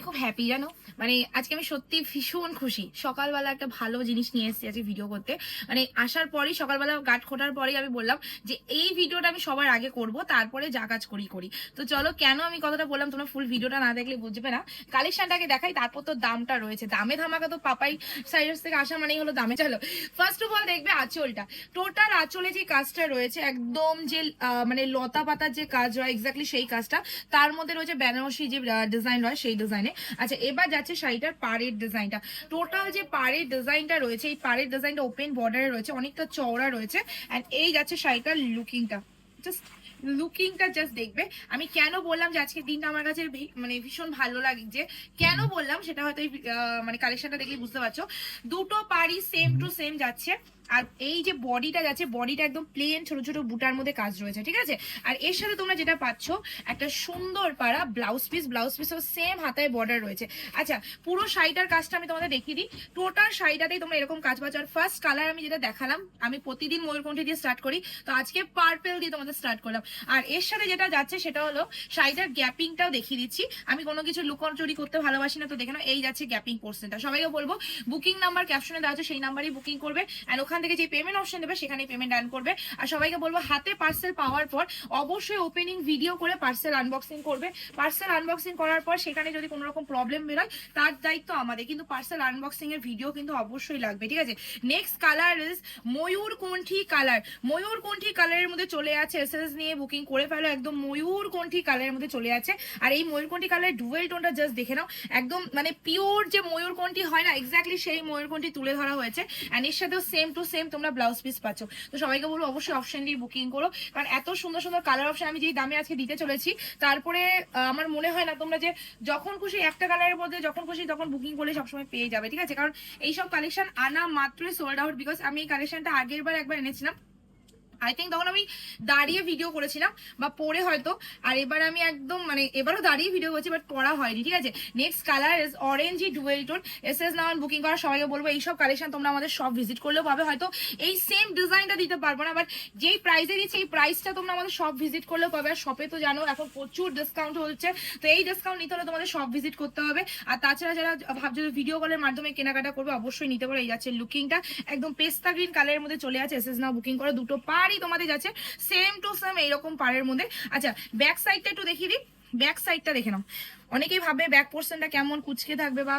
আমি খুব হ্যাপি জানো? মানে আজকে আমি সত্যি ভীষণ খুশি। সকালবেলা একটা ভালো জিনিস নিয়ে এসেছি আজকে ভিডিও করতে। মানে আসার পরেই, সকালবেলা গাট খোটার পরেই আমি বললাম যে এই ভিডিওটা আমি সবার আগে করব, তারপরে যা কাজ করি করি। তো চলো, কেন আমি কথাটা বললাম? তোমরা ফুল ভিডিওটা না দেখলে বুঝবে না। কালেকশনটাকে দেখাই, তারপর তো দামটা রয়েছে। দামে ধামাকা তো পাপাই সাইডার্স থেকে আসা মানেই হলো দামে। চলো ফার্স্ট অফ অল দেখবে আঁচলটা। টোটাল আঁচলে যে কাজটা রয়েছে, একদম যে মানে লতা পাতার যে কাজ হয় এক্স্যাক্টলি সেই কাজটা, তার মধ্যে রয়েছে বেনারসি যে ডিজাইন হয়, সেই ডিজাইনে আচ্ছা এবার যাচ্ছে শাড়িটার পাড়ের ডিজাইনটা। টোটাল যে পাড়ের ডিজাইনটা রয়েছে, এই পাড়ের ডিজাইনটা ওপেন বর্ডারে রয়েছে, অনেকটা চওড়া রয়েছে অ্যান্ড এই যাচ্ছে শাড়িটার লুকিংটা জাস্ট লুকিংটা জাস্ট দেখবে। আমি কেন বললাম যে আজকের দিনটা আমার কাছে ভী- মানে ভীষণ ভালো লাগে যে কেন বললাম সেটা হয়তো মানে কালেকশনটা দেখলে বুঝতে পারছ। দুটো পাড়ি সেম টু সেম যাচ্ছে। আর এই যে বডিটা যাচ্ছে বডিটা একদম প্লেন ছোট ছোট বুটার মধ্যে কাজ রয়েছে ঠিক আছে? আর এর সাথে তোমরা যেটা পাচ্ছ একটা সুন্দর পাড়া ব্লাউজ পিস ব্লাউজ পিসও সেম হাতায় বর্ডার রয়েছে। আচ্ছা পুরো শাড়িটার কাজটা আমি তোমাদের দেখিয়ে দিই। টোটাল শাড়িটাতেই তোমরা এরকম কাজ পাচ্ছ। আর ফার্স্ট কালার আমি যেটা দেখালাম আমি প্রতিদিন ময়ূরকণ্ঠী দিয়ে স্টার্ট করি। তো আজকে পার্পেল দিয়ে তোমাদের স্টার্ট করলাম। আর এর সাথে যেটা যাচ্ছে সেটা হলো শাড়িটার গ্যাপিংটাও দেখিয়ে দিচ্ছি। আমি কোনো কিছু লুকন চুরি করতে ভালোবাসি না, তো দেখে নাও, এই যাচ্ছে গ্যাপিং পোর্শনটা। সবাইকে বলব, বুকিং নাম্বার ক্যাপশনে দেওয়া আছে, সেই নাম্বারই বুকিং করবে। অ্যান্ড ওখান থেকে যে পেমেন্ট অপশন দেবে সেখানে পেমেন্ট ডান করবে। আর সবাইকে বলব, হাতে পার্সেল পাওয়ার পর অবশ্যই ওপেনিং ভিডিও করে পার্সেল আনবক্সিং করবে। পার্সেল আনবক্সিং করার পর সেখানে যদি কোনো রকম প্রবলেম বেরোয়, তার দায়িত্ব আমাদের। কিন্তু পার্সেল আনবক্সিং এর ভিডিও কিন্তু অবশ্যই লাগবে, ঠিক আছে? নেক্সট কালার ইজ ময়ূর কণ্ঠী কালার ময়ূর কণ্ঠী কালারের মধ্যে চলে আছে এসএস নিয়ে বুকিং করে ফেলো, একদম ময়ূর কণ্ঠী কালারের মধ্যে চলে আছে। আর এই ময়ূর কণ্ঠী কালারের ডুয়েল টোনটা জাস্ট দেখে নাও। একদম মানে পিওর যে ময়ূর কণ্ঠী হয় না এক্স্যাক্টলি সেই ময়ূর কণ্ঠী তুলে ধরা হয়েছে। অ্যান্ড এর সাথেও সেম টু সেম তোমরা ব্লাউজ পিস পাচ্ছ। তো সবাইকে বলব অবশ্যই অপশন দিয়ে বুকিং করো। কারণ এত সুন্দর সুন্দর কালার অপশন আমি যেই দামে আজকে দিতে চলেছি, তারপরে আমার মনে হয় না তোমরা যে যখন খুশি একটা কালারের মধ্যে যখন খুশি তখন বুকিং করলে সবসময় পেয়ে যাবে, ঠিক আছে? কারণ এইসব কালেকশন আনা মাত্রই সোল্ড আউট বিকজ আমি এই কালেকশনটা আগের বার একবার এনেছিলাম। আই থিঙ্ক তখন আমি দাঁড়িয়ে ভিডিও করেছিলাম, বা পরে হয়তো, আর এবার আমি একদম মানে এবারও দাঁড়িয়ে ভিডিও করছি বাট পড়া হয়নি, ঠিক আছে? Next colour is orange dual tone S S now and booking করা, সবাইকে বলব, এইসব কালেকশন তোমরা আমাদের সব ভিজিট করলেও পাবে, হয়তো এই সেম ডিজাইনটা দিতে পারব না বাট যেই প্রাইসে দিচ্ছে, এই প্রাইসটা তোমরা আমাদের সব ভিজিট করলেও পাবে, আর শপে তো জানো, এখন প্রচুর ডিসকাউন্ট হচ্ছে, তো এই ডিসকাউন্ট নিতে হলে তোমাদের সব ভিজিট করতে হবে, আর তাছাড়া যারা ভাবছ ভিডিও কলের মাধ্যমে কেনাকাটা করবে, অবশ্যই নিতে পারো, এই যাচ্ছে লুকিংটা একদম পেস্তা গ্রিন কালারের মধ্যে চলে আছে এস এস নাও বুকিং করে, দুটো পারই তোমাদের যাচ্ছে সেম টু সেম এইরকম পাড়ের মধ্যে। আচ্ছা ব্যাক সাইডটা একটু দেখিয়ে দিই। ব্যাক সাইডটা দেখে নাও। অনেকেই ভাবে ব্যাক পোর্শনটা কেমন কুচকে থাকবে বা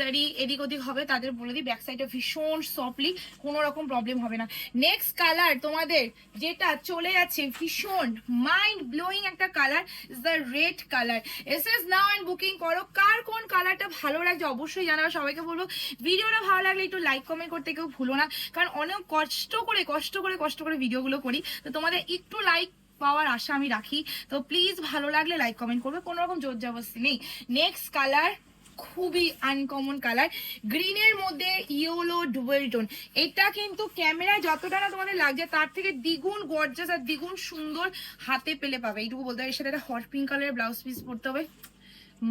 জারি এদিক ওদিক হবে, তাদের বলে দিই, ব্যাক সাইডটা ভীষণ সফটলি কোনো রকম প্রবলেম হবে না। নেক্সট কালার তোমাদের যেটা চলে যাচ্ছে, ভীষণ মাইন্ড ব্লোয়িং একটা colour is the red colour S S now and booking করো, কার কোন কালারটা ভালো লাগছে অবশ্যই জানাবে, সবাইকে বলব। ভিডিওটা ভালো লাগলে একটু লাইক কমেন্ট করতে কেউ ভুলো না, কারণ অনেক কষ্ট করে কষ্ট করে কষ্ট করে ভিডিওগুলো করি। তো তোমাদের একটু লাইক পাওয়ার আশা আমি রাখি। তো প্লিজ ভালো লাগলে লাইক কমেন্ট করবে কোনো রকম জোর জবরদস্তি নেই। নেক্সট কালার খুবই আনকমন কালার গ্রিনের মধ্যে ইয়েলো ডুয়েল টোন এটা কিন্তু ক্যামেরায় যতটা না তোমাদের লাগছে, তার থেকে দ্বিগুণ গর্জাস আর দ্বিগুণ সুন্দর হাতে পেলে পাবে। এইটুকু বলতে হবে এর সাথে একটা হট পিঙ্ক কালারের ব্লাউজ পিস পরতে হবে।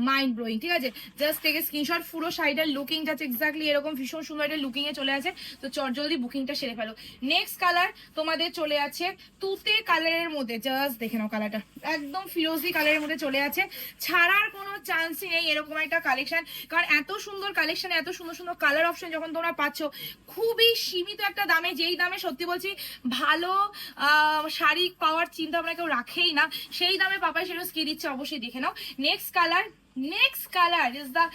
মাইন্ড ব্লোয়িং ঠিক আছে? জাস্ট থেকে স্ক্রিনশট পুরো শাড়িটার লুকিং যাচ্ছে এক্স্যাক্টলি এরকম ভীষণ সুন্দর একটা লুকিং এ চলে আছে তো চট জলদি বুকিংটা সেরে ফেলো। নেক্সট কালার তোমাদের চলে আছে তুতে কালারের মধ্যে জাস্ট দেখে নাও কালারটা একদম ফিরোজি কালারের মধ্যে চলে আছে। ছাড়ার কোনো চান্সই নেই এরকম একটা কালেকশন কারণ এত সুন্দর কালেকশন এত সুন্দর সুন্দর কালার অপশন যখন তোমরা পাচ্ছ, খুবই সীমিত একটা দামে, যেই দামে সত্যি বলছি ভালো শাড়ি পাওয়ার চিন্তা ভাবনা কেউ রাখেই না। সেই দামে পাপাই সেটা স্কি দিচ্ছে, অবশ্যই দেখে নাও। Next colour next colour is the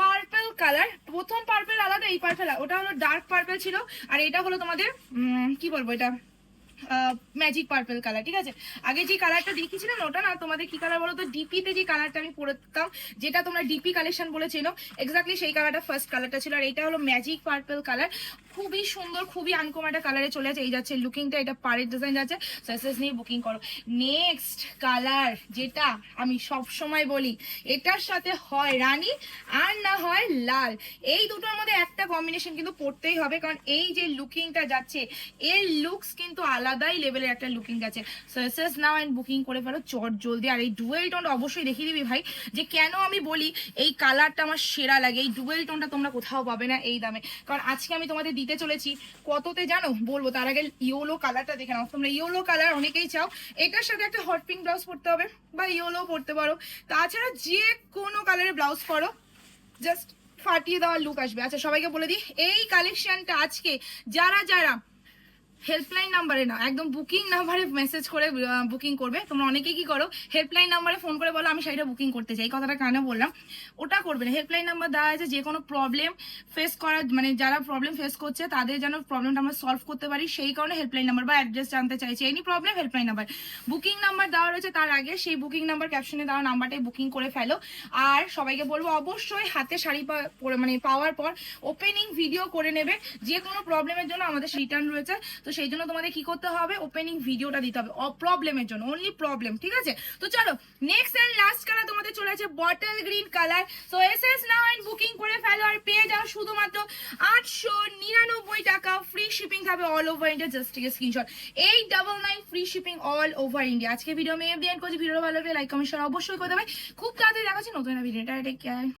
purple colour প্রথম পার্পল আলাদা, এই পার্পল ওটা হলো ডার্ক পার্পল ছিল, আর এটা হলো তোমাদের কি বলব এটা? ম্যাজিক পার্পল কালার ঠিক আছে? আগে যে কালারটা দেখিয়েছিলাম ওটা না, তোমাদের কি কালার বলো তো ডিপিতে যে কালারটা আমি পরতাম যেটা তোমরা ডিপি কালেকশন বলে চেনো এক্স্যাক্টলি সেই কালারটা ফার্স্ট কালারটা ছিল, আর এটা হলো ম্যাজিক পার্পল কালার খুবই সুন্দর, খুবই আনকম একটা কালারে চলে আছে এই যাচ্ছে লুকিংটা এটা পাড়ের ডিজাইন যাচ্ছে সাকসেস নিয়ে বুকিং করো। নেক্সট কালার যেটা আমি সব সময় বলি, এটার সাথে হয় রানী আর না হয় লাল। এই দুটোর মধ্যে একটা কম্বিনেশন কিন্তু পড়তেই হবে, কারণ এই যে লুকিংটা যাচ্ছে, এর লুকস কিন্তু আলাদাই লেভেলের একটা লুকিং যাচ্ছে। সাকসেস নাও অ্যান্ড বুকিং করে ফেলো, চট জলদি। আর এই ডুয়েল টোনটা অবশ্যই দেখিয়ে দিবি ভাই, যে কেন আমি বলি এই কালারটা আমার সেরা লাগে, এই ডুয়েল টোনটা তোমরা কোথাও পাবে না এই দামে। কারণ আজকে আমি তোমাদের দিতে চলেছি। কততে জানো? বলব, তার আগে ইয়োলো কালারটা দেখে নাও। তোমরা ইয়োলো কালার অনেকেই চাও। এটার সাথে একটা হট পিঙ্ক ব্লাউজ পরতে হবে, বা ইয়োলো পরতে পারো। তাছাড়া যে কোনো কালারের ব্লাউজ পরো। জাস্ট ফাটিয়ে দেওয়ার লুক আসবে। আচ্ছা সবাইকে বলে দিই, এই কালেকশনটা আজকে যারা যারা হেল্পলাইন নাম্বারে না, একদম বুকিং নাম্বারে মেসেজ করে বুকিং করবে। তোমরা অনেকেই কি করো হেল্পলাইন নাম্বারে ফোন করে বলো, আমি শাড়িটা বুকিং করতে চাই। কথাটা কানে বললাম। ওটা করবে না। হেল্পলাইন নাম্বার দেওয়া আছে, যে কোনো প্রবলেম ফেস করার মানে যারা প্রবলেম ফেস করছে, তাদের যেন প্রবলেমটা আমরা সলভ করতে পারি, সেই কারণে হেল্পলাইন নাম্বার বা অ্যাড্রেস জানতে চাইছি। Any problem helpline number booking number দেওয়া রয়েছে তার আগে, সেই বুকিং নাম্বার ক্যাপশনে দেওয়া নাম্বারটাই বুকিং করে ফেলো। আর সবাইকে বলব, অবশ্যই হাতে শাড়ি মানে পাওয়ার পর ওপেনিং ভিডিও করে নেবে। যে কোনো প্রবলেমের জন্য আমাদের রিটার্ন রয়েছে। তো সেই জন্য তোমাদের কি করতে হবে? ওপেনিং ভিডিওটা দিতে হবে। প্রবলেমের জন্য অনলি প্রবলেম ঠিক আছে? তো চলো নেক্সট এন্ড লাস্ট কালার তোমাদের চলে আছে বটল গ্রিন কালার তো S S now and booking করে ফেলো আর পেয়ে যাও শুধুমাত্র আটশো নিরানব্বই টাকা। ফ্রি শিপিং থাকবে all over India just take screenshot eight double nine free shipping all over India আজকে ভিডিও মেয়ে দিয়ে করছি। ভিডিও ভালো লাগলে লাইক কমেন্ট শেয়ার অবশ্যই করে দেবে। খুব তাড়াতাড়ি দেখাচ্ছি, নতুন ভিডিওটা টেক কেয়ার